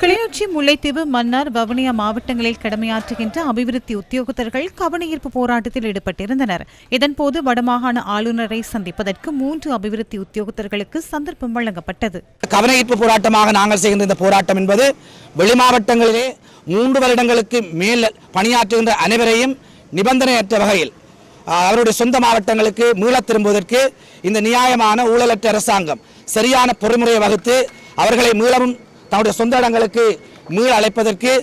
கிளிநொச்சி முல்லைத்தீவு மன்னார் வவுனியா மாவட்டங்களில் கடமையாற்றுகின்ற அபிவிருத்தி உத்தியோகத்தர்கள் கவனஈர்ப்பு போராட்டத்தில் ஈடுபட்டிருந்தனர். இதன்போது வடமாகாண ஆளுநரை சந்திப்பதற்கு மூன்று அபிவிருத்தி உத்தியோகத்தர்களுக்கு சந்தர்ப்பம் வழங்கப்பட்டது. கவனஈர்ப்பு போராட்டமாக நாங்கள் செய்கின்ற இந்த போராட்டம் என்பது வெளி மாவட்டங்களிலே மூன்று வருடங்களுக்கு மேல் பணியாற்றுகின்ற அனைவரையும் நிபந்தனையற்ற வகையில் அவருடைய சொந்த மாவட்டங்களுக்கு மீளத் திரும்புவதற்கு இந்த நியாயமான ஊழலற்ற அரசாங்கம் சரியான பொறிமுறையை வகுத்து அவர்களை மீளவும் தன்னுடைய சொந்த இடங்களுக்கு மீள அழைப்பதற்கு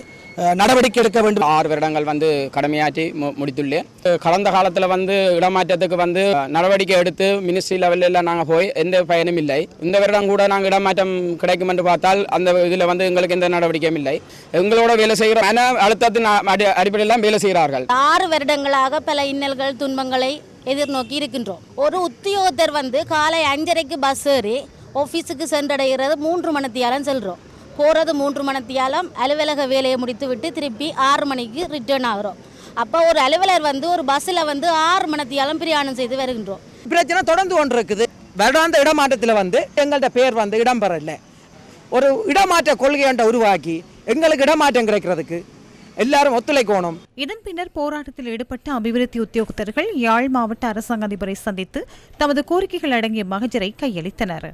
நடவடிக்கை எடுக்க வேண்டும். ஆறு வருடங்கள் வந்து கடமையாற்றி மு முடித்துள்ளேன். கடந்த காலத்தில் வந்து இடமாற்றத்துக்கு வந்து நடவடிக்கை எடுத்து மினிஸ்ட்ரி லெவலில் எல்லாம் நாங்கள் போய் எந்த பயனும் இல்லை. இந்த வருடம் கூட நாங்கள் இடமாற்றம் கிடைக்கும் என்று பார்த்தால் அந்த இதில் வந்து எங்களுக்கு எந்த நடவடிக்கையும் இல்லை. எங்களோட வேலை செய்கிற மன அழுத்தத்தின் அடி அடிப்படையில் வேலை செய்கிறார்கள். ஆறு வருடங்களாக பல இன்னல்கள் துன்பங்களை எதிர்நோக்கி இருக்கின்றோம். ஒரு உத்தியோகத்தர் வந்து காலை அஞ்சரைக்கு பஸ் ஏறி ஆஃபீஸுக்கு சென்றடைகிறது. மூன்று மணித்தியாலம் செல்கிறோம் போகிறது மூன்று மணித்தியாலம் அலுவலக வேலையை முடித்து விட்டு திருப்பி ஆறு மணிக்கு ரிட்டர்ன் ஆகிறோம். அப்போ ஒரு அலுவலர் வந்து ஒரு பஸ்ஸில் வந்து ஆறு மணித்தியாலம் பிரயாணம் செய்து வருகின்றோம். பிரச்சனை தொடர்ந்து கொண்டு இருக்குது. வருடாந்த இடமாற்றத்தில் வந்து எங்கள்கிட்ட பேர் வந்து இடம்பெறல ஒரு இடமாற்ற கொள்கை ஒன்றை உருவாக்கி எங்களுக்கு இடமாற்றம் கிடைக்கிறதுக்கு எல்லாரும் ஒத்துழைக்கணும். இதன் பின்னர் போராட்டத்தில் ஈடுபட்ட அபிவிருத்தி உத்தியோகத்தர்கள் யாழ் மாவட்ட அரசாங்க அதிபரை சந்தித்து தமது கோரிக்கைகள் அடங்கிய மகஜரை கையளித்தனர்.